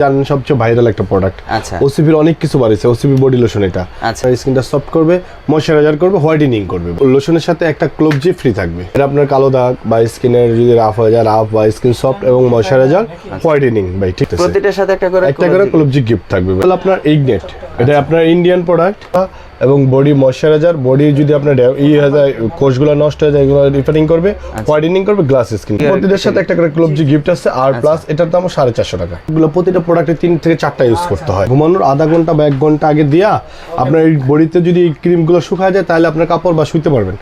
জানেন সবচেয়ে ভাইরাল একটা প্রোডাক্ট আচ্ছা। ওসিপির অনেক কিছু বাড়িছে ওসিপি বডি লোশন এটা। আচ্ছা। স্কিনটা সফট করবে ময়শ্চারাইজার করবে হোয়াইটেনিং করবে। লোশনের সাথে একটা ক্লোবজি ফ্রি থাকবে। এটা আপনার কালো দাগ বা স্কিনের যদি রাফ হয়ে যায় রাফ বা স্কিন সফট এবং ময়শ্চারাইজার হোয়াইটেনিং ভাই ঠিক আছে? প্রতিটার সাথে একটা করে একটা করে ক্লোবজি গিফট থাকবে। তাহলে আপনার ইগনেট এটা আপনার ইন্ডিয়ান প্রোডাক্ট এবং বডি ময়শ্চারাইজার বডি যদি আপনার ই হয়ে যায় কোষগুলো নষ্ট হয়ে যায় এগুলো রিপেয়ারিং করবে হোয়াইটেনিং করবে গ্লাস স্কিন প্রতিটার সাথে একটা করে ক্লোবজি গিফট আছে আর প্লাস এটার দাম সাড়ে চারশো টাকা। এগুলো প্রতিটা প্রোডাক্টে তিন থেকে চারটা ইউজ করতে হয়। ঘুমানোর আধা ঘণ্টা বা এক ঘণ্টা আগে দিয়া আপনার এই বডিতে যদি এই ক্রিমগুলো শুকায় যায় তাহলে আপনার কাপড় বা শুইতে পারবেন।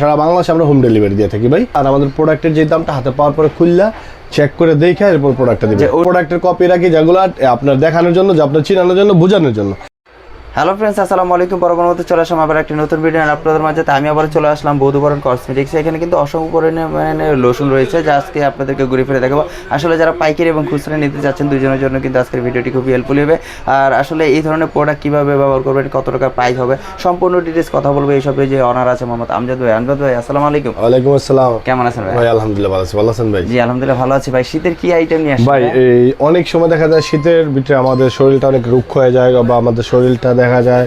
সারা বাংলাদেশে আমরা হোম ডেলিভারি দিয়ে থাকি ভাই। আর আমাদের প্রোডাক্টের যে দামটা হাতে পাওয়ার পরে খুললা চেক করে দেখে এরপর প্রোডাক্টটা দিবে প্রোডাক্টের কপি রাখি যেগুলো আপনার দেখানোর জন্য যে আপনার চিনানোর জন্য বোঝানোর জন্য। হ্যালো ফ্রেন্ডস আসসালামু আলাইকুম। বরাবর মতো চলে আসলাম আবার একটি নতুন ভিডিও আপনাদের মাঝে আমি আবার চলে আসলাম বৌদ্ধবরণ কসমেটিক্স এখানে কিন্তু অসংখ্য পরিমাণে লোশন রয়েছে যা আজকে আপনাদেরকে ঘুরে ফিরে দেখাবো। আসলে যারা পাইকারি এবং খুচরা নিতে যাচ্ছেন দুজনের জন্য কিন্তু আজকের ভিডিওটি খুবই হেল্পফুল হবে। আর আসলে এই ধরনের প্রোডাক্ট কীভাবে ব্যবহার করবেন কত টাকা প্রাইস হবে সম্পূর্ণ ডিটেলস কথা বলব এইসবে যে অনার আছে মোহাম্মদ আমজাদ ভাই। আমজাদ ভাই আসসালামু আলাইকুম। ওয়ালাইকুম আসসালাম। কেমন আছেন ভাই? ভাই আলহামদুলিল্লাহ ভালো আছি। ভালো আছেন ভাই? জি আলহামদুলিল্লাহ ভালো আছি ভাই। শীতের কি আইটেম নিয়ে আসছেন ভাই এই অনেক সময় দেখা যায় শীতের ভিতরে আমাদের শরীরটা অনেক রুক্ষ হয়ে যায় বা আমাদের শরীরটা দেখা যায়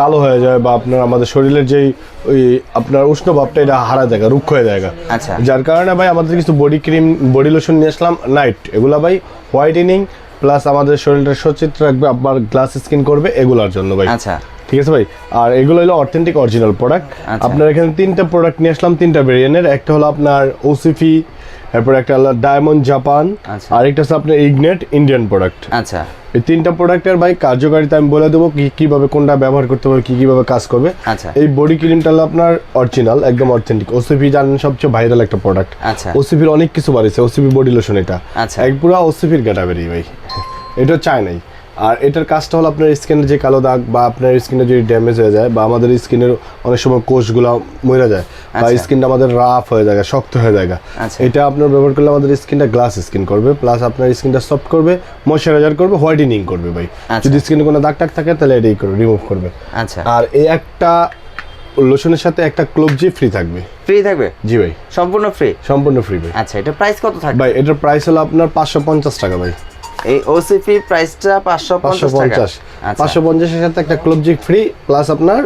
কালো হয়ে যায় বা আপনার আমাদের শরীরের যেই ওই আপনার উষ্ণ ভাবটা এটা হারা জায়গা রুক্ষ হয়ে যায় আচ্ছা। যার কারণে ভাই আমাদের কিছু বডি ক্রিম বডি লোশন নিয়ে আসলাম নাইট এগুলা ভাই হোয়াইটেনিং প্লাস আমাদের শরীরটা সচিত্র রাখবে আপনার গ্লাস স্কিন করবে এগুলার জন্য ভাই। আচ্ছা। ঠিক আছে ভাই? আর এগুলো হলো অথেন্টিক অরিজিনাল প্রোডাক্ট। আপনার এখানে তিনটা প্রোডাক্ট নিয়ে আসলাম তিনটা ভেরিয়েন্টের একটা হলো আপনার ওসিফি এরপর একটা হলো ডায়মন্ড জাপান আরেকটা আর একটা হচ্ছে আপনার ইগনেট ইন্ডিয়ান প্রোডাক্ট আচ্ছা। এই তিনটা প্রোডাক্টের ভাই কার্যকারিতা আমি বলে দেবো কি কীভাবে কোনটা ব্যবহার করতে হবে কি কীভাবে কাজ করবে। আচ্ছা। এই বডি ক্রিমটা হলো আপনার অরিজিনাল একদম অথেন্টিক ওসিপি জানেন সবচেয়ে ভাইরাল একটা প্রোডাক্ট আচ্ছা। ওসিপির অনেক কিছু বাড়িছে ওসিপি বডি লোশন এটা। আচ্ছা। এক পুরো ওসিপির ক্যাটাগরি ভাই। এটা চায় নাই আর এটার কাজটা হলো আপনার স্কিনের যে কালো দাগ বা আপনার স্কিনে যদি ড্যামেজ হয়ে যায় বা আমাদের স্কিনের অনেক সময় কোষগুলো মরে যায় বা আচ্ছা। স্কিনটা আমাদের রাফ হয়ে যায় শক্ত হয়ে যায় আচ্ছা। এটা আপনার ব্যবহার করলে আমাদের স্কিনটা গ্লাস স্কিন করবে প্লাস আপনার স্কিনটা সফট করবে ময়শ্চারাইজার করবে হোয়াইটেনিং করবে ভাই। আচ্ছা। যদি স্কিনে কোনো দাগ টাগ থাকে তাহলে এটাই করবে রিমুভ করবে। আচ্ছা। আর এই একটা লোশনের সাথে একটা ক্লোবজি ফ্রি থাকবে। ফ্রি থাকবে? জি ভাই। সম্পূর্ণ ফ্রি সম্পূর্ণ ফ্রি ভাই। আচ্ছা এটা প্রাইস কত থাকবে? ভাই এটার প্রাইস হলো আপনার পাঁচশো পঞ্চাশ টাকা ভাই। এই ওসিপি প্রাইসটা পাঁচশো পাঁচশো পঞ্চাশ টাকা। পঞ্চাশ। আচ্ছা। পাঁচশো পঞ্চাশের সাথে একটা ক্লোবজি ফ্রি প্লাস আপনার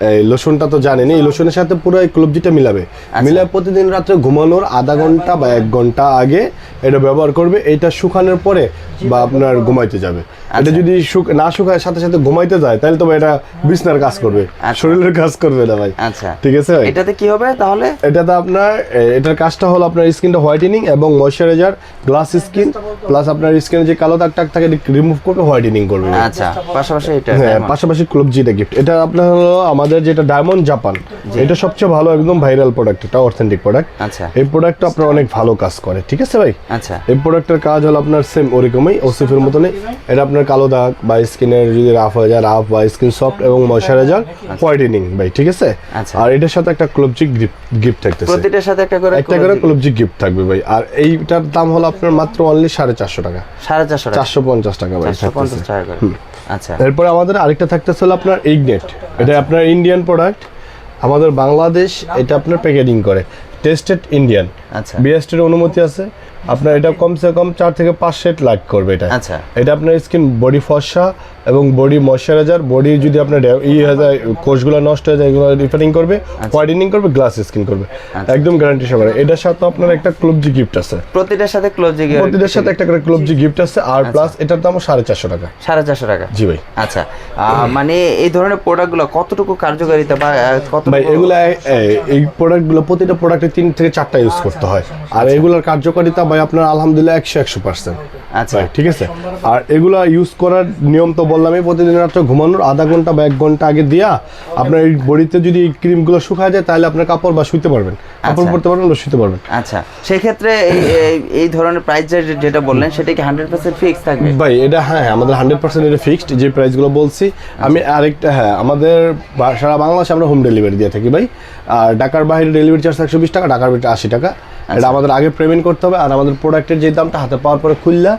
এই লোশনটা তো জানেন এই লোশনের সাথে পুরো এই ক্লোবজিটা মিলাবে। আচ্ছা। মিলাবে প্রতিদিন রাত্রে ঘুমানোর আধা ঘণ্টা বা এক ঘণ্টা আগে এটা ব্যবহার করবে। এটা শুকানোর পরে বা আপনার ঘুমাইতে যাবে। এটা যদি না শুকায় সাথে সাথে ঘুমাইতে যায় তাহলে তো এটা বিছনার কাজ করবে। আচ্ছা। শরীরের কাজ করবে না ভাই। আচ্ছা। ঠিক আছে এটাতে কি হবে তাহলে? এটাতে আপনার এটার কাজটা হলো আপনার স্কিনটা হোয়াইটেনিং এবং ময়শ্চারাইজার গ্লাস স্কিন প্লাস আপনার স্কিনে যে কালো দাগ টাগ থাকে রিমুভ করবে হোয়াইটেনিং করবে। আচ্ছা পাশাপাশি এটা হ্যাঁ। পাশাপাশি ক্লোব জিটা গিফট এটা আপনার হলো আমাদের যেটা ডায়মন্ড জাপান এটা সবচেয়ে ভালো একদম ভাইরাল প্রোডাক্ট এটা অথেন্টিক প্রোডাক্ট আচ্ছা। এই প্রোডাক্টটা আপনার অনেক ভালো কাজ করে ঠিক আছে ভাই? আচ্ছা। এই প্রোডাক্টের কাজ হলো আপনার সেম ওরকমই ওসিফের মতনই। এটা আপনার কালো দাগ বা স্কিনের যদি রাফ হয়ে যায় রাফ বা স্কিন সফট এবং ময়শ্চারাইজার হোয়াইটেনিং ভাই ঠিক আছে? আচ্ছা। আর এটার সাথে একটা ক্লোবজি গিফট থাকতেছে। প্রতিটার সাথে একটা করে একটা করে ক্লোবজি গিফট থাকবে ভাই। আর এইটার দাম হলো আপনার মাত্র অনলি সাড়ে চারশো টাকা। সাড়ে চারশো টাকা। চারশো পঞ্চাশ টাকা ভাই পঞ্চাশ। টাকা করে। আচ্ছা। এরপরে আমাদের আরেকটা থাকতেছে হলো আপনার ইগনেট এটা আপনার ইন্ডিয়ান প্রোডাক্ট আমাদের বাংলাদেশ এটা আপনার প্যাকেজিং করে। টেস্টেড ইন্ডিয়ান আচ্ছা। বিএসটির অনুমতি আছে। আপনার এটা কমসে কম চার থেকে পাঁচ সেট লাইক করবে এটা। আচ্ছা। এটা আপনার স্কিন বডি ফর্সা এবং বডি ময়শ্চারাইজার বডি যদি আপনার ই হয়ে যায় কোষগুলো নষ্ট হয়ে যায় এগুলো রিপেয়ারিং করবে হোয়াইটেনিং করবে গ্লাস স্কিন করবে। একদম গ্যারান্টি সহকারে। এটার সাথে আপনার একটা ক্লোবজি গিফট আছে। প্রতিটার সাথে ক্লোজিং প্রতিটার সাথে একটা করে ক্লোবজি গিফট আছে আর প্লাস এটার দাম সাড়ে চারশো টাকা। সাড়ে চারশো টাকা। জি ভাই। আচ্ছা। মানে এই ধরনের প্রোডাক্টগুলো কতটুকু কার্যকারিতা বা কত ভাই এগুলা এই প্রোডাক্টগুলো প্রতিটা প্রোডাক্টে তিন থেকে চারটা ইউজ করতে হয়। আর এগুলোর কার্যকারিতা ভাই আপনার আলহামদুলিল্লাহ একশো একশো পার্সেন্ট। আচ্ছা। ঠিক আছে? আর এগুলা ইউজ করার নিয়ম তো বললামই প্রতিদিন রাত্রে ঘুমানোর আধা ঘণ্টা বা এক ঘণ্টা আগে দিয়া আপনার এই বডিতে যদি এই ক্রিমগুলো শুকায় যায় তাহলে আপনার কাপড় বা শুইতে পারবেন। কাপড় আচ্ছা। পরতে পারবেন বা শুইতে পারবেন। আচ্ছা। সেক্ষেত্রে এই- এই- এই ধরনের প্রাইস যেটা বললেন সেটা কি হান্ড্রেড পার্সেন্ট ফিক্স থাকবে? ভাই এটা হ্যাঁ হ্যাঁ, আমাদের হান্ড্রেড পার্সেন্ট এটা ফিক্সড যে প্রাইসগুলো বলছি। আমি আরেকটা হ্যাঁ আমাদের সারা বাংলাদেশে আমরা হোম ডেলিভারি দিয়ে থাকি ভাই। আর ঢাকার বাইরে ডেলিভারি চার্জ একশো বিশ টাকা ঢাকার ভিতরে আশি টাকা। এটা আমাদের আগে পেমেন্ট করতে হবে আর আমাদের প্রোডাক্টের যে দামটা হাতে পাওয়ার পরে খুললা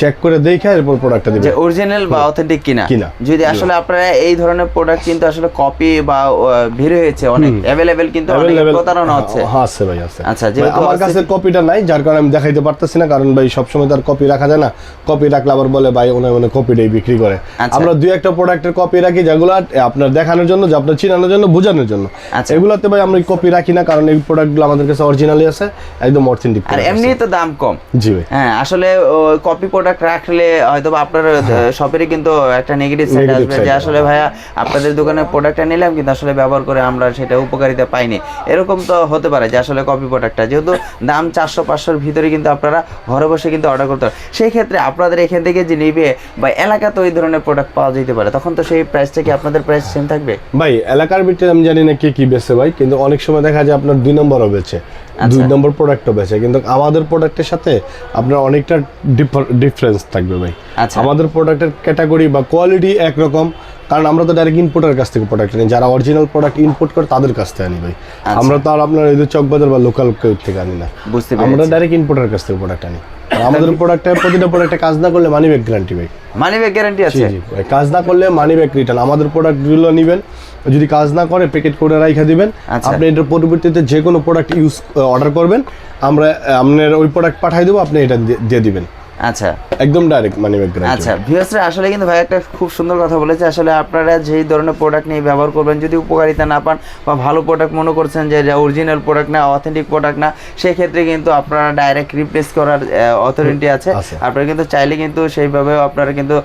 চেক করে দেখে এরপর প্রোডাক্টটা দিবেন যে অরিজিনাল বা অথেন্টিক কিনা। কিনা। যদি আসলে আপনারা এই ধরনের প্রোডাক্ট কিন্তু আসলে কপি বা বের হয়েছে অনেক। অ্যাভেলেবেল কিন্তু অনেক প্রতারণা হচ্ছে। হ্যাঁ আছে ভাই আছে। আচ্ছা, যেহেতু আমার কাছে কপিটা নাই যার কারণে আমি দেখাইতে পারতেছি না কারণ ভাই সবসময় তার কপি রাখা যায় না। কপি রাখলে আবার বলে ভাই ওনে ওনে কপিটাই বিক্রি করে। আচ্ছা। আমরা দুই একটা প্রোডাক্টের কপি রাখি যেগুলো আপনার দেখানোর জন্য যে আপনার চিনানোর জন্য বোঝানোর জন্য। আচ্ছা। এগুলোতে ভাই আমরা কপি রাখি না কারণ এই প্রোডাক্টগুলো আমাদের কাছে অরিজিনালি আছে একদম অথেন্টিক আর এমনি তো দাম কম। জি ভাই। হ্যাঁ আসলে কপি প্রোডাক্ট রাখলে হয়তো আপনার শপেরই কিন্তু একটা নেগেটিভ সাইড আসবে যে আসলে ভাইয়া আপনাদের দোকানের প্রোডাক্টটা নিলাম কিন্তু আসলে ব্যবহার করে আমরা সেটা উপকারিতা পাইনি। এরকম তো হতে পারে যে আসলে কপি প্রোডাক্টটা যেহেতু দাম চারশো পাঁচশোর ভিতরে কিন্তু আপনারা ঘরে বসে কিন্তু অর্ডার করতে পারেন। সেই ক্ষেত্রে আপনাদের এখান থেকে যে নিবে বা এলাকাতে ওই ধরনের প্রোডাক্ট পাওয়া যেতে পারে তখন তো সেই প্রাইসটা কি আপনাদের প্রাইস সেম থাকবে? ভাই এলাকার ভিতরে আমি জানি না কে কি বেচে ভাই কিন্তু অনেক সময় দেখা যায় আপনার দুই নম্বরও আচ্ছা। দুই নম্বর প্রোডাক্টও বেচে। কিন্তু আমাদের প্রোডাক্টের সাথে আপনার অনেকটা ডিফারেন্স থাকবে ভাই। আচ্ছা। আমাদের প্রোডাক্টের ক্যাটাগরি বা কোয়ালিটি একরকম। কারণ আমরা তো ডাইরেক্ট ইনপুটের কাছ থেকে প্রোডাক্ট আনি। যারা অরিজিনাল প্রোডাক্ট ইনপুট করে তাদের কাছ থেকে আনি ভাই। আমরা তো আর আপনার যে চকবাজার বা লোকাল কেউ থেকে আনি না। আচ্ছা। বুঝতে আমরা ডাইরেক্ট ইনপুটের কাছ থেকে প্রোডাক্ট আনি। আমাদের প্রোডাক্টে প্রতিটা প্রোডাক্টে কাজ না করলে মানি ব্যাক গ্যারান্টি ভাই। মানি ব্যাগ গ্যারান্টি আছে? জি ভাই, কাজ না করলে মানি ব্যাক রিটার্ন আমাদের প্রোডাক্টগুলো নেবেন যদি কাজ না করে প্যাকেট করে রাইখা দিবেন আচ্ছা। আপনি এটার পরবর্তীতে যে কোনো প্রোডাক্ট ইউজ অর্ডার করবেন আমরা আপনার ওই প্রোডাক্ট পাঠিয়ে দেবো আপনি এটা দিয়ে দিবেন। আচ্ছা। একদম ডাইরেক্ট মানি ব্যাক গ্যারান্টি আচ্ছা ভিউয়ার্সরা আসলে কিন্তু ভাই একটা খুব সুন্দর কথা বলেছে আসলে আপনারা যেই ধরনের প্রোডাক্ট নিয়ে ব্যবহার করবেন যদি উপকারিতা না পান বা ভালো প্রোডাক্ট মনে করছেন যে অরিজিনাল প্রোডাক্ট না অথেন্টিক প্রোডাক্ট না সেই ক্ষেত্রে কিন্তু আপনারা ডাইরেক্ট রিপ্লেস করার অথরিটি আছে। আপনারা কিন্তু চাইলে কিন্তু সেইভাবে আপনারা কিন্তু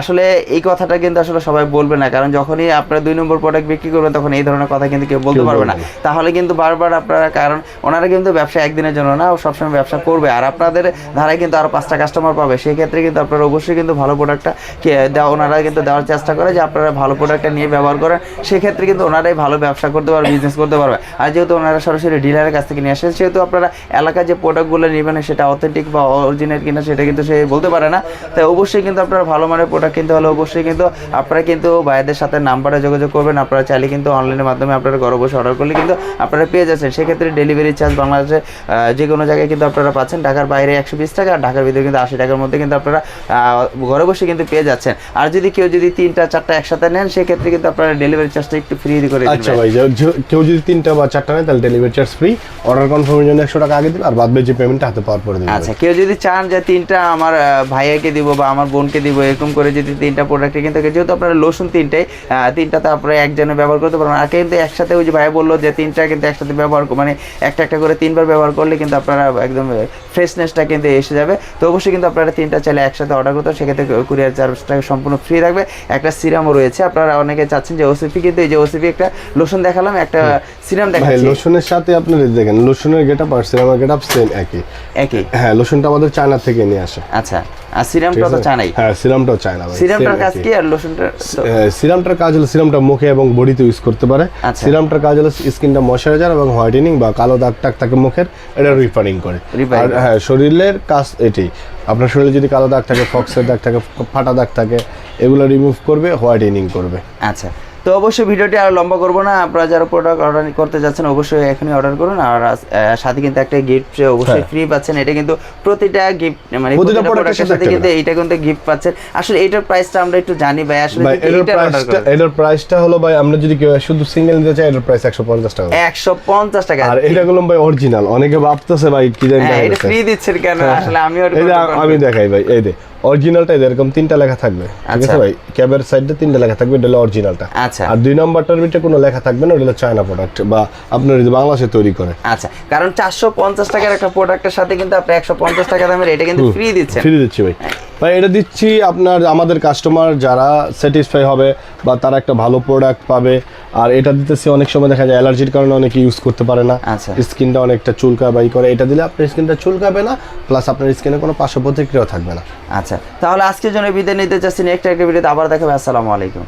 আসলে এই কথাটা কিন্তু আসলে সবাই বলবে না কারণ যখনই আপনারা দুই নম্বর প্রোডাক্ট বিক্রি করবেন তখন এই ধরনের কথা কিন্তু কেউ বলতে পারবে না। তাহলে কিন্তু বারবার আপনারা কারণ ওনারা কিন্তু ব্যবসা একদিনের জন্য না ও সবসময় ব্যবসা করবে। আর আপনাদের ধারায় কিন্তু আরও পাঁচটা কাস্টমার পাবে। সেই ক্ষেত্রে কিন্তু আপনারা অবশ্যই কিন্তু ভালো প্রোডাক্টটা ওনারা কিন্তু দেওয়ার চেষ্টা করে যে আপনারা ভালো প্রোডাক্টটা নিয়ে ব্যবহার করেন। সেক্ষেত্রে কিন্তু ওনারাই ভালো ব্যবসা করতে পারবে বিজনেস করতে পারবে। আর যেহেতু ওনারা সরাসরি ডিলারের কাছ থেকে নিয়ে আসেন, সেহেতু আপনারা এলাকায় যে প্রোডাক্টগুলো নেবেন, সেটা অথেন্টিক বা অরিজিনাল কিনা, সেটা কিন্তু সে বলতে পারে না। তাই অবশ্যই কিন্তু আপনারা ভালো মানের প্রোডাক্ট কিনতে হলে অবশ্যই কিন্তু আপনারা কিন্তু ভাইদের সাথে নাম্বারে যোগাযোগ করবেন। আপনারা চাইলে কিন্তু অনলাইনের মাধ্যমে আপনারা ঘরে বসে অর্ডার করলে কিন্তু আপনারা পেয়ে যাচ্ছেন। সেক্ষেত্রে ডেলিভারি চার্জ বাংলাদেশে যে কোনো জায়গায় কিন্তু আপনারা পাচ্ছেন। ঢাকার বাইরে একশো বিশ টাকা আর ঢাকার ভিতরে কিন্তু আশি টাকার মধ্যে কিন্তু আপনারা ঘরে বসে কিন্তু পেয়ে যাচ্ছেন। আর যদি কেউ যদি তিনটা চারটা একসাথে নেন সেক্ষেত্রে কিন্তু আপনারা ডেলিভারি চার্জটা একটু ফ্রি করে আচ্ছা ভাই কেউ যদি তিনটা বা চারটা নেয় তাহলে ডেলিভারি চার্জ ফ্রি অর্ডার কনফার্মের জন্য একশো টাকা আগে দিবে আর বাদ যে পেমেন্টটা হাতে পাওয়ার পরে দিবে আচ্ছা কেউ যদি চান যে তিনটা আমার ভাইয়াকে দিব বা আমার বোনকে দিব এরকম করে যদি তিনটা প্রোডাক্ট কিন্তু যেহেতু আপনারা লসুন তিনটাই তিনটা তিনটাতে আপনারা একজনে ব্যবহার করতে পারবেন আর কিন্তু একসাথে ওই যে ভাইয়া বলল যে তিনটা কিন্তু একসাথে ব্যবহার মানে একটা একটা করে তিনবার ব্যবহার করলে কিন্তু আপনারা একদম ফ্রেশনেসটা কিন্তু এসে যাবে। তো অবশ্যই কিন্তু আপনারা তিনটা চাইলে একসাথে অর্ডার করতে সেক্ষেত্রে কুরিয়ার চার্জটা সম্পূর্ণ ফ্রি থাকবে। একটা সিরামও রয়েছে। আপনারা অনেকে চাচ্ছেন যে ওসিপি কিন্তু এই যে ওসিপি একটা লোশন দেখালাম একটা সিরাম দেখালাম দেখাচ্ছি। লোশনের সাথে আপনি দেখেন লোশনের গেট আপ আর সিরামের গেট আপ সেম একই। একই? হ্যাঁ লোশনটা আমাদের চায়না থেকে নিয়ে আসে। আচ্ছা। আর সিরামটা তো চানাই হ্যাঁ সিরামটাও চায়না ভাই সিরামটার কাজ কি আর লোশনটা? সিরামটার কাজ হলো সিরামটা মুখে এবং বডিতে ইউজ করতে পারে। আচ্ছা। সিরামটার কাজ হলো স্কিনটা ময়শ্চারাইজার এবং হোয়াইটেনিং বা কালো দাগ থাকে মুখের এটা করে। আর হ্যাঁ শরীরের কাজ এটি। আপনার শরীরে যদি কালো দাগ থাকে ফক্সের দাগ থাকে ফাটা দাগ থাকে এগুলো রিমুভ করবে হোয়াইটেনিং করবে। আচ্ছা। তো অবশ্যই ভিডিওটি আর লম্বা করব না। আপনারা যারা প্রোডাক্ট অর্ডার করতে যাচ্ছেন অবশ্যই এখনই অর্ডার করুন। আর সাথে কিন্তু একটা গিফট অবশ্যই হ্যাঁ। ফ্রি পাচ্ছেন এটা কিন্তু প্রতিটা গিফট মানে প্রতিটা প্রোডাক্টের সাথে কিন্তু এইটা কিন্তু গিফট পাচ্ছেন। আসলে এটার প্রাইসটা আমরা একটু জানি ভাই আসলে এটার প্রাইসটা এটার প্রাইসটা হলো ভাই আমরা যদি কেউ শুধু সিঙ্গেল নিতে চাই এটার প্রাইস একশো পঞ্চাশ টাকা। একশো পঞ্চাশ টাকা। আর এটা গুলো ভাই অরিজিনাল অনেকে ভাবতেছে ভাই কি জানি হ্যাঁ এটা ফ্রি দিচ্ছেন কেন? আসলে আমিও এই যে আমি দেখাই ভাই এই দে। অরিজিনালটা এরকম তিনটা লেখা থাকবে। ঠিক আচ্ছা। আছে ভাই? ক্যাবের সাইডে তিনটা লেখা থাকবে এটা হলো অরিজিনালটা আচ্ছা। আর দুই নম্বরটার ভিতরে কোনো লেখা থাকবে না ওটা হলো চায়না প্রোডাক্ট বা আপনার যদি বাংলাদেশে তৈরি করে। আচ্ছা কারণ চারশো পঞ্চাশ টাকার একটা প্রোডাক্টের সাথে কিন্তু আপনি একশো পঞ্চাশ টাকা দামের এটা কিন্তু ফ্রি দিচ্ছে ফ্রি দিচ্ছি ভাই। ভাই এটা দিচ্ছি আপনার আমাদের কাস্টমার যারা স্যাটিসফাই হবে বা তারা একটা ভালো প্রোডাক্ট পাবে। আর এটা দিতেছি অনেক সময় দেখা যায় অ্যালার্জির কারণে অনেকে ইউজ করতে পারে না। আচ্ছা। স্কিনটা অনেকটা চুলকা বাই করে। এটা দিলে আপনার স্কিনটা চুলকাবে না প্লাস আপনার স্কিনে কোনো পার্শ্ব প্রতিক্রিয়াও থাকবে না। আচ্ছা তাহলে আজকের জন্য বিদায় নিতে চাচ্ছি নেক্সট একটা ভিডিওতে আবার দেখাবে। আসসালামু আলাইকুম।